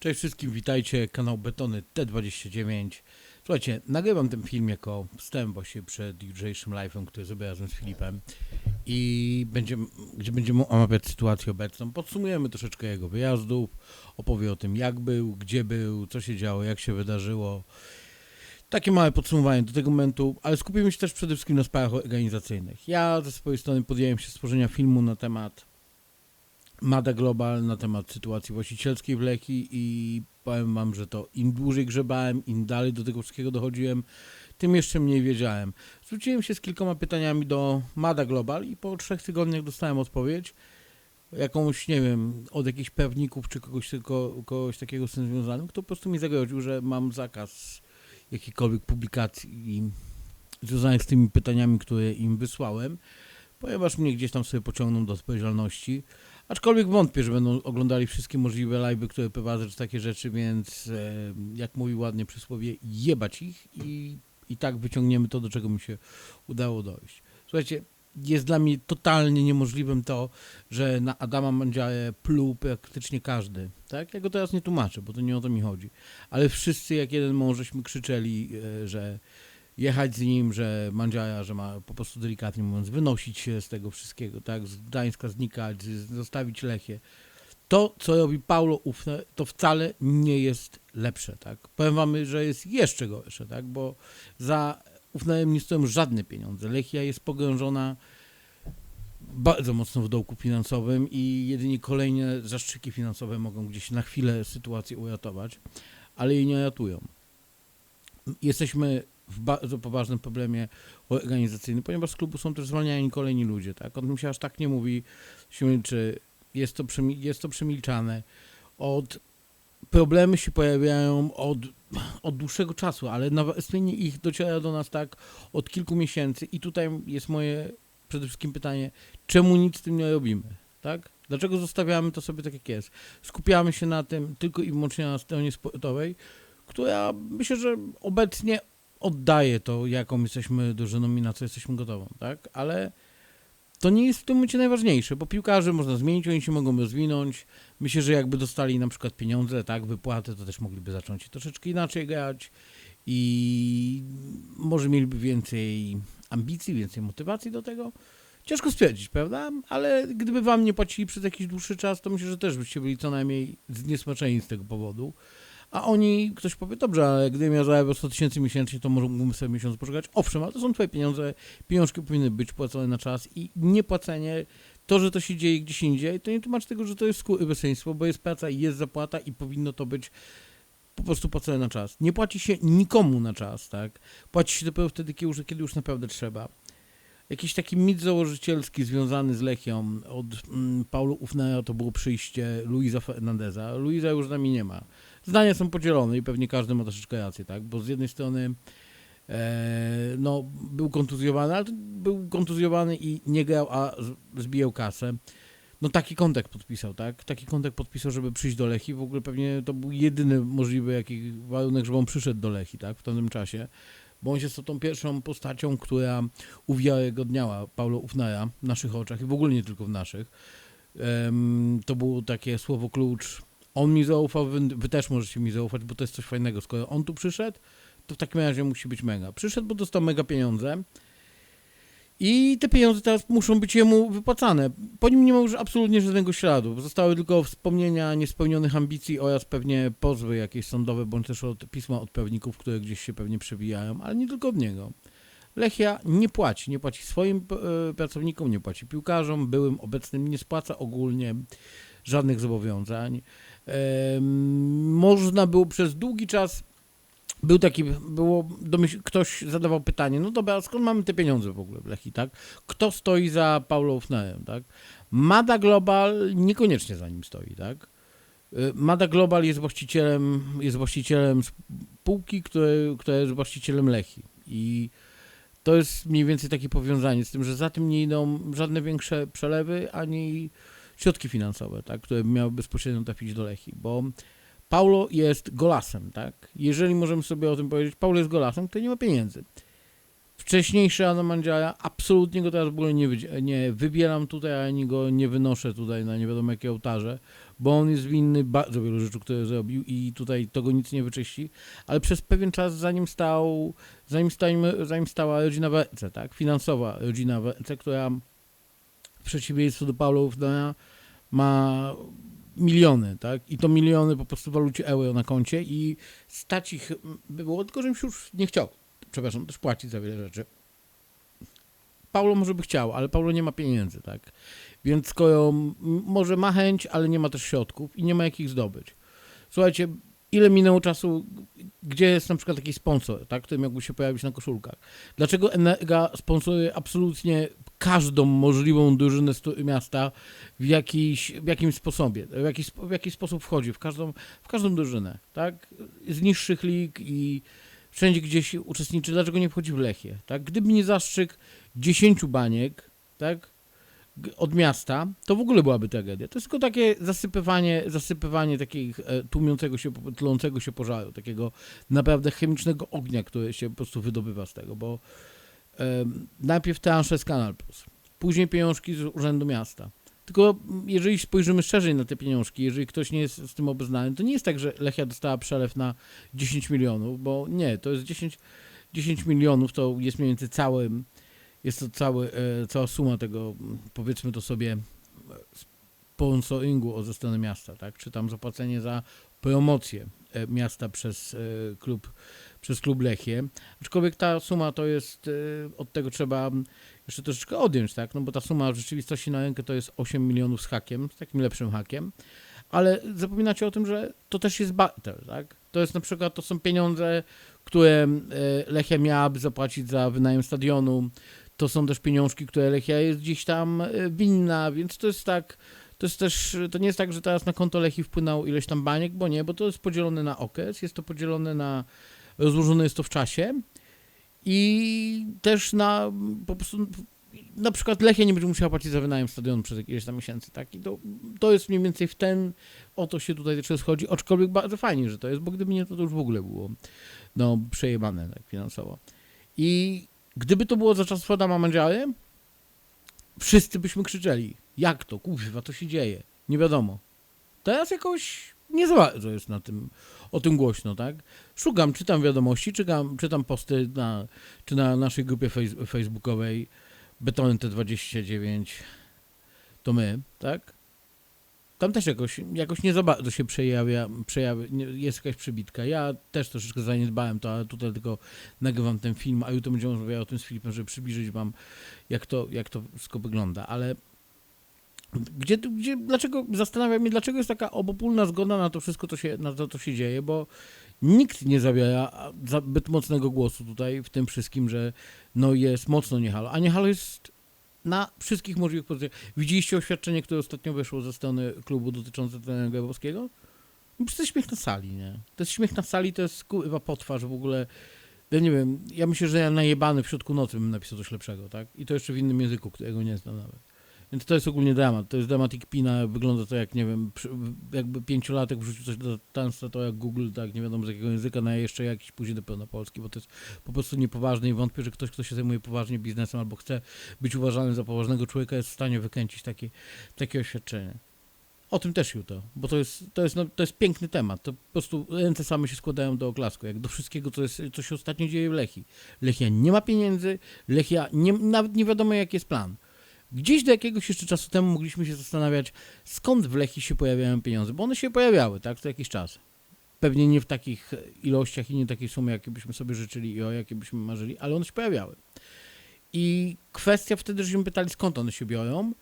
Cześć wszystkim, witajcie, kanał Betony T29. Słuchajcie, nagrywam ten film jako wstęp właśnie przed jutrzejszym live'em, który zrobię razem z Filipem i będziemy, gdzie będziemy omawiać sytuację obecną. Podsumujemy troszeczkę jego wyjazdów, opowie o tym jak był, gdzie był, co się działo, jak się wydarzyło. Takie małe podsumowanie do tego momentu, ale skupimy się też przede wszystkim na sprawach organizacyjnych. Ja ze swojej strony podjąłem się stworzenia filmu na temat Mada Global na temat sytuacji właścicielskiej w Leki i powiem wam, że to im dłużej grzebałem, im dalej do tego wszystkiego dochodziłem, tym jeszcze mniej wiedziałem. Zwróciłem się z kilkoma pytaniami do Mada Global i po trzech tygodniach dostałem odpowiedź. Jakąś, nie wiem, od jakichś pewników czy kogoś, tylko, kogoś takiego z tym związanym, kto po prostu mi zagroził, że mam zakaz jakiejkolwiek publikacji związanych z tymi pytaniami, które im wysłałem, ponieważ mnie gdzieś tam sobie pociągną do odpowiedzialności. Aczkolwiek wątpię, że będą oglądali wszystkie możliwe live'y, które prowadzę, czy takie rzeczy, więc e, jak mówi ładnie przysłowie, jebać ich i, i tak wyciągniemy to, do czego mi się udało dojść. Słuchajcie, jest dla mnie totalnie niemożliwym to, że na Adama Mandziaję pluł praktycznie każdy. Tak? Ja go teraz nie tłumaczę, bo to nie o to mi chodzi. Ale wszyscy jak jeden mąż żeśmy krzyczeli, e, że jechać z nim, że Mandziaja, że ma po prostu delikatnie mówiąc wynosić się z tego wszystkiego, tak, z Gdańska znikać, zostawić Lechię. To, co robi Paulo Ufne, to wcale nie jest lepsze, tak. Powiem wam, że jest jeszcze gorsze, tak, bo za Ufnerem nie stoją żadne pieniądze. Lechia jest pogrążona bardzo mocno w dołku finansowym i jedynie kolejne zastrzyki finansowe mogą gdzieś na chwilę sytuację uratować, ale jej nie ratują. Jesteśmy w bardzo poważnym problemie organizacyjnym, ponieważ z klubu są też zwalniani kolejni ludzie, tak? O tym się aż tak nie mówi, milczy, jest to, jest to przemilczane. Od problemy się pojawiają od, od dłuższego czasu, ale nawastnienie ich dociera do nas tak od kilku miesięcy i tutaj jest moje przede wszystkim pytanie, czemu nic z tym nie robimy, tak? Dlaczego zostawiamy to sobie tak jak jest? Skupiamy się na tym tylko i wyłącznie na stronie sportowej, która myślę, że obecnie oddaje to, jaką jesteśmy drużyną i na co jesteśmy gotową, tak? Ale to nie jest w tym momencie najważniejsze, bo piłkarzy można zmienić, oni się mogą rozwinąć. Myślę, że jakby dostali na przykład pieniądze, tak, wypłaty, to też mogliby zacząć troszeczkę inaczej grać i może mieliby więcej ambicji, więcej motywacji do tego. Ciężko stwierdzić, prawda? Ale gdyby wam nie płacili przez jakiś dłuższy czas, to myślę, że też byście byli co najmniej zniesmaczeni z tego powodu. A oni, ktoś powie, dobrze, ale gdybym ja zarabiał 100 tysięcy miesięcznie, to może mógłbym sobie miesiąc poczekać. Owszem, ale to są twoje pieniądze, pieniążki powinny być płacone na czas i niepłacenie, to, że to się dzieje gdzieś indziej, to nie tłumacz tego, że to jest skurwysyństwo, bo jest praca i jest zapłata i powinno to być po prostu płacone na czas. Nie płaci się nikomu na czas, tak? Płaci się dopiero wtedy, kiedy już, kiedy już naprawdę trzeba. Jakiś taki mit założycielski związany z Lechią od mm, Paulo Ufnera to było przyjście Luisa Fernandeza. Luisa już z nami nie ma. Zdania są podzielone i pewnie każdy ma troszeczkę rację, tak? Bo z jednej strony e, no, był kontuzjowany, ale był kontuzjowany i nie grał, a zbijał kasę. No taki kontrakt podpisał, tak? Taki kontrakt podpisał, żeby przyjść do Lechi. W ogóle pewnie to był jedyny możliwy jaki warunek, żeby on przyszedł do Lechi, tak? W tamtym czasie. Bo on jest tą pierwszą postacią, która uwiarygodniała Paulo Ufnera w naszych oczach i w ogóle nie tylko w naszych. To było takie słowo klucz. On mi zaufał, wy, wy też możecie mi zaufać, bo to jest coś fajnego. Skoro on tu przyszedł, to w takim razie musi być mega. Przyszedł, bo dostał mega pieniądze. I te pieniądze teraz muszą być jemu wypłacane. Po nim nie ma już absolutnie żadnego śladu. Zostały tylko wspomnienia niespełnionych ambicji oraz pewnie pozwy jakieś sądowe, bądź też od pisma od pewników, które gdzieś się pewnie przewijają, ale nie tylko od niego. Lechia nie płaci, nie płaci swoim e, pracownikom, nie płaci piłkarzom, byłym, obecnym, nie spłaca ogólnie żadnych zobowiązań. Można było przez długi czas był taki, było, domyśl, ktoś zadawał pytanie, no dobra, skąd mamy te pieniądze w ogóle w Lechi, tak? Kto stoi za Paulo Ufnerem, tak? Mada Global niekoniecznie za nim stoi, tak? Y, Mada Global jest właścicielem, jest właścicielem spółki, które, która jest właścicielem Lechi i to jest mniej więcej takie powiązanie z tym, że za tym nie idą żadne większe przelewy, ani środki finansowe, tak, które miały bezpośrednio trafić do Lechi, bo Paulo jest golasem, tak? Jeżeli możemy sobie o tym powiedzieć, Paulo jest golasem, który nie ma pieniędzy. Wcześniejszy Adam absolutnie go teraz w ogóle nie, nie wybieram tutaj, ani go nie wynoszę tutaj na nie wiadomo jakie ołtarze, bo on jest winny bardzo wielu rzeczy, które zrobił i tutaj to go nic nie wyczyści, ale przez pewien czas zanim stał, zanim, stajmy, zanim stała rodzina WC, tak, finansowa rodzina WC, która w przeciwieństwie do Paulo Ufdana ma miliony, tak, i to miliony po prostu w walucie euro na koncie i stać ich by było, tylko żebym się już nie chciał, przepraszam, też płacić za wiele rzeczy. Paulo może by chciał, ale Paulo nie ma pieniędzy, tak? Więc skoro może ma chęć, ale nie ma też środków i nie ma jak ich zdobyć. Słuchajcie, ile minęło czasu, gdzie jest na przykład taki sponsor, tak, który miałby się pojawić na koszulkach? Dlaczego Enega sponsoruje absolutnie każdą możliwą drużynę miasta w, jakiś, w jakimś sposobie, w jakiś, w jakiś sposób wchodzi, w każdą, w każdą drużynę, tak? Z niższych lig i wszędzie gdzieś uczestniczy, dlaczego nie wchodzi w Lechie, tak? Gdyby nie zastrzyk 10 baniek, tak? Od miasta, to w ogóle byłaby tragedia. To jest tylko takie zasypywanie, zasypywanie takich e, tłumiącego się, tlącego się pożaru, takiego naprawdę chemicznego ognia, który się po prostu wydobywa z tego, bo najpierw transze z Kanal Plus, później pieniążki z Urzędu Miasta. Tylko m, jeżeli spojrzymy szerzej na te pieniążki, jeżeli ktoś nie jest z tym obeznany, to nie jest tak, że Lechia dostała przelew na 10 milionów, bo nie, to jest 10, 10 milionów, to jest mniej więcej cały, jest to cały, e, cała suma tego, m, powiedzmy to sobie, sponsoringu ze strony miasta, tak? Czy tam zapłacenie za promocję e, miasta przez e, klub, przez klub Lechie. Aczkolwiek ta suma to jest, e, od tego trzeba jeszcze troszeczkę odjąć, tak? No bo ta suma w rzeczywistości na rękę to jest 8 milionów z hakiem, z takim lepszym hakiem, ale zapominacie o tym, że to też jest barter, tak? To jest na przykład, to są pieniądze, które e, Lechia miałaby zapłacić za wynajem stadionu, to są też pieniążki, które Lechia jest gdzieś tam e, winna, więc to jest tak, to jest też, to nie jest tak, że teraz na konto Lechii wpłynęło ileś tam baniek, bo nie, bo to jest podzielone na okres, jest to podzielone na, rozłożone jest to w czasie i też na po prostu na przykład Lechia nie będzie musiała płacić za wynajem stadionu przez jakieś tam miesięcy, tak? I to, to jest mniej więcej w ten, o to się tutaj też chodzi, aczkolwiek bardzo fajnie, że to jest, bo gdyby nie, to, to już w ogóle było no, przejebane tak finansowo. I gdyby to było za czasów Adama Mandziary, wszyscy byśmy krzyczeli, jak to, kurwa, to się dzieje, nie wiadomo. Teraz jakoś nie za bardzo jest na tym, o tym głośno, tak? Szukam, czytam wiadomości, czytam, czytam posty na, czy na naszej grupie facebookowej Betonem T29 to my, tak? Tam też jakoś, jakoś nie za bardzo się przejawia, przejawia, jest jakaś przybitka. Ja też troszeczkę zaniedbałem to, ale tutaj tylko nagrywam ten film, a jutro będziemy rozmawiać o tym z Filipem, żeby przybliżyć wam, jak to, jak to wszystko wygląda, ale gdzie, gdzie, dlaczego, zastanawiam mnie, dlaczego jest taka obopólna zgoda na to wszystko, co się, na to, co się dzieje, bo nikt nie zawiera zbyt mocnego głosu tutaj w tym wszystkim, że no jest mocno niehalo, a niehalo jest na wszystkich możliwych pozycjach. Widzieliście oświadczenie, które ostatnio wyszło ze strony klubu dotyczące trenera Grabowskiego? No to jest śmiech na sali, nie? To jest śmiech na sali, to jest kurwa potwarz w ogóle. Ja nie wiem, ja myślę, że ja najebany w środku nocy bym napisał coś lepszego, tak? I to jeszcze w innym języku, którego nie znam nawet. Więc to jest ogólnie dramat. To jest dramat Pina. Wygląda to jak, nie wiem, jakby pięciolatek wrzucił coś do translatora jak Google, tak, nie wiadomo z jakiego języka, na jeszcze jakiś później dopiero na polski, bo to jest po prostu niepoważne i wątpię, że ktoś, kto się zajmuje poważnie biznesem albo chce być uważany za poważnego człowieka, jest w stanie wykręcić takie, takie oświadczenie. O tym też jutro, bo to jest, to, jest, no, to jest piękny temat. To po prostu ręce same się składają do oklasku, jak do wszystkiego, co, jest, co się ostatnio dzieje w Lechii. Lechia nie ma pieniędzy, Lechia nie, nawet nie wiadomo, jaki jest plan. Gdzieś do jakiegoś jeszcze czasu temu mogliśmy się zastanawiać, skąd w Lechii się pojawiają pieniądze, bo one się pojawiały, tak, co jakiś czas. Pewnie nie w takich ilościach i nie takiej sumy, jakie byśmy sobie życzyli i o jakie byśmy marzyli, ale one się pojawiały. I kwestia wtedy, żeśmy pytali, skąd one się biorą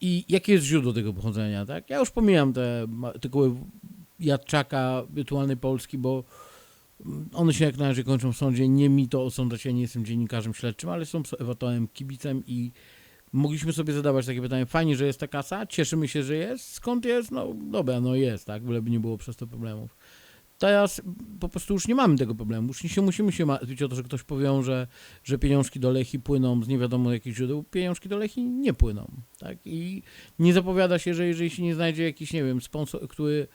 i jakie jest źródło tego pochodzenia, tak? Ja już pomijam te tytuły Jadczaka, wirtualnej Polski, bo one się jak na razie kończą w sądzie. Nie mi to osądzać, ja nie jestem dziennikarzem śledczym, ale są obserwatorem, kibicem i mogliśmy sobie zadawać takie pytanie, fajnie, że jest ta kasa, cieszymy się, że jest, skąd jest? No dobra, no jest, tak, byleby nie było przez to problemów. Teraz po prostu już nie mamy tego problemu, już nie się musimy się martwić o to, że ktoś powiąże, że pieniążki do Lechi płyną z nie wiadomo jakich źródeł, pieniążki do Lechi nie płyną, tak, i nie zapowiada się, że jeżeli się nie znajdzie jakiś, nie wiem, sponsor, który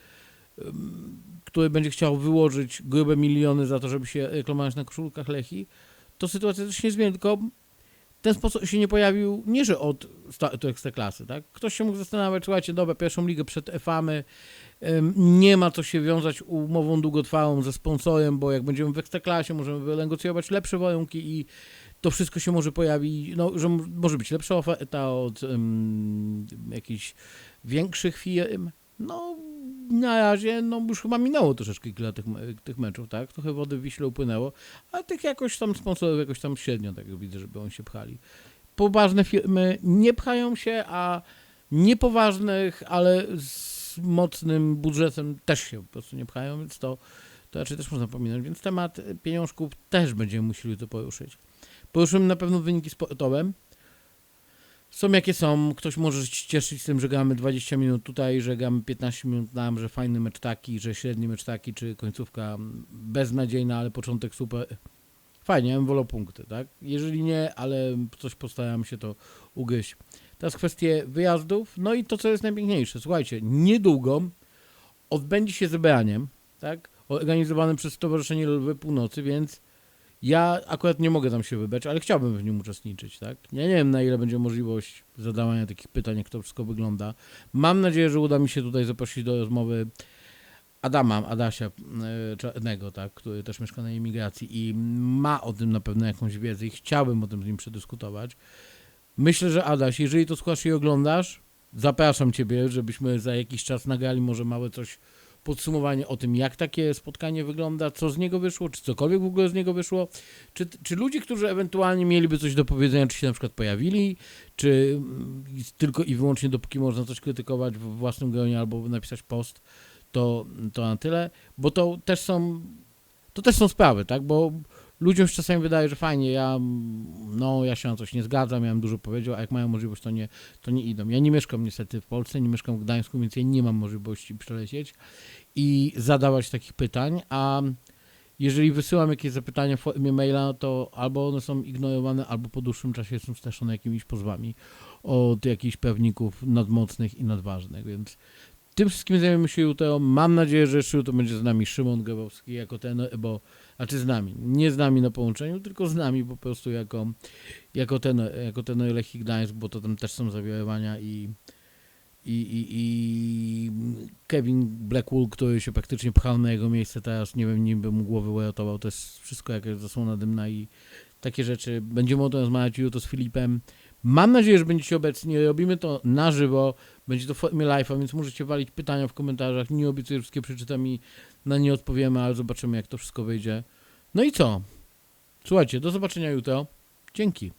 który będzie chciał wyłożyć grube miliony za to, żeby się reklamować na koszulkach Lechi, to sytuacja też nie zmieni, tylko ten sposób się nie pojawił, nie że od startu ekstraklasy, tak? Ktoś się mógł zastanawiać, słuchajcie, dobra, pierwszą ligę przed EFAMy, nie ma co się wiązać umową długotrwałą ze sponsorem, bo jak będziemy w ekstraklasie, możemy wynegocjować lepsze warunki i to wszystko się może pojawić, no, że może być lepsza oferta od ym, jakichś większych firm. No, na razie, no już chyba minęło troszeczkę kilka tych, tych meczów, tak? Trochę wody w Wiśle upłynęło, ale tych jakoś tam sponsorów jakoś tam średnio, tak widzę, żeby oni się pchali. Poważne firmy nie pchają się, a niepoważnych, ale z mocnym budżetem też się po prostu nie pchają, więc to, to raczej też można pominąć. Więc temat pieniążków też będziemy musieli to poruszyć. Poruszymy na pewno wyniki sportowe. Są jakie są, ktoś może się cieszyć z tym, że gramy 20 minut tutaj, że gramy 15 minut tam, że fajny mecz taki, że średni mecz taki, czy końcówka beznadziejna, ale początek super. Fajnie, ja punkty, tak? Jeżeli nie, ale coś postaram się to ugryźć. Teraz kwestie wyjazdów, no i to, co jest najpiękniejsze. Słuchajcie, niedługo odbędzie się zebraniem, tak? Organizowane przez Stowarzyszenie Lwy Północy, więc ja akurat nie mogę tam się wybrać, ale chciałbym w nim uczestniczyć, tak? Ja nie wiem, na ile będzie możliwość zadawania takich pytań, jak to wszystko wygląda. Mam nadzieję, że uda mi się tutaj zaprosić do rozmowy Adama, Adasia e, Czarnego, tak, który też mieszka na imigracji i ma o tym na pewno jakąś wiedzę i chciałbym o tym z nim przedyskutować. Myślę, że Adaś, jeżeli to słuchasz i oglądasz, zapraszam Ciebie, żebyśmy za jakiś czas nagrali może małe coś, podsumowanie o tym, jak takie spotkanie wygląda, co z niego wyszło, czy cokolwiek w ogóle z niego wyszło, czy, czy ludzie, którzy ewentualnie mieliby coś do powiedzenia, czy się na przykład pojawili, czy mm, tylko i wyłącznie dopóki można coś krytykować w własnym gronie albo napisać post, to, to na tyle, bo to też są to też są sprawy, tak, bo ludziom się czasami wydaje, że fajnie, ja no, ja się na coś nie zgadzam, ja bym dużo powiedział, a jak mają możliwość, to nie, to nie idą. Ja nie mieszkam niestety w Polsce, nie mieszkam w Gdańsku, więc ja nie mam możliwości przelecieć i zadawać takich pytań, a jeżeli wysyłam jakieś zapytania w formie maila, to albo one są ignorowane, albo po dłuższym czasie są streszone jakimiś pozwami od jakichś pewników nadmocnych i nadważnych, więc tym wszystkim zajmiemy się jutro. Mam nadzieję, że jutro będzie z nami Szymon Grabowski jako ten, bo, znaczy z nami, nie z nami na połączeniu, tylko z nami po prostu jako, jako ten, jako ten Lechii Gdańsk, bo to tam też są zawirowania i, i, i, i Kevin Blackwool, który się praktycznie pchał na jego miejsce teraz, nie wiem, nim by mu głowy uratował, to jest wszystko jakaś zasłona dymna i takie rzeczy. Będziemy o tym rozmawiać jutro z Filipem. Mam nadzieję, że będziecie obecni. Robimy to na żywo. Będzie to w formie live'a, więc możecie walić pytania w komentarzach. Nie obiecuję, że wszystkie przeczytam i na nie odpowiemy, ale zobaczymy, jak to wszystko wyjdzie. No i co? Słuchajcie, do zobaczenia jutro. Dzięki.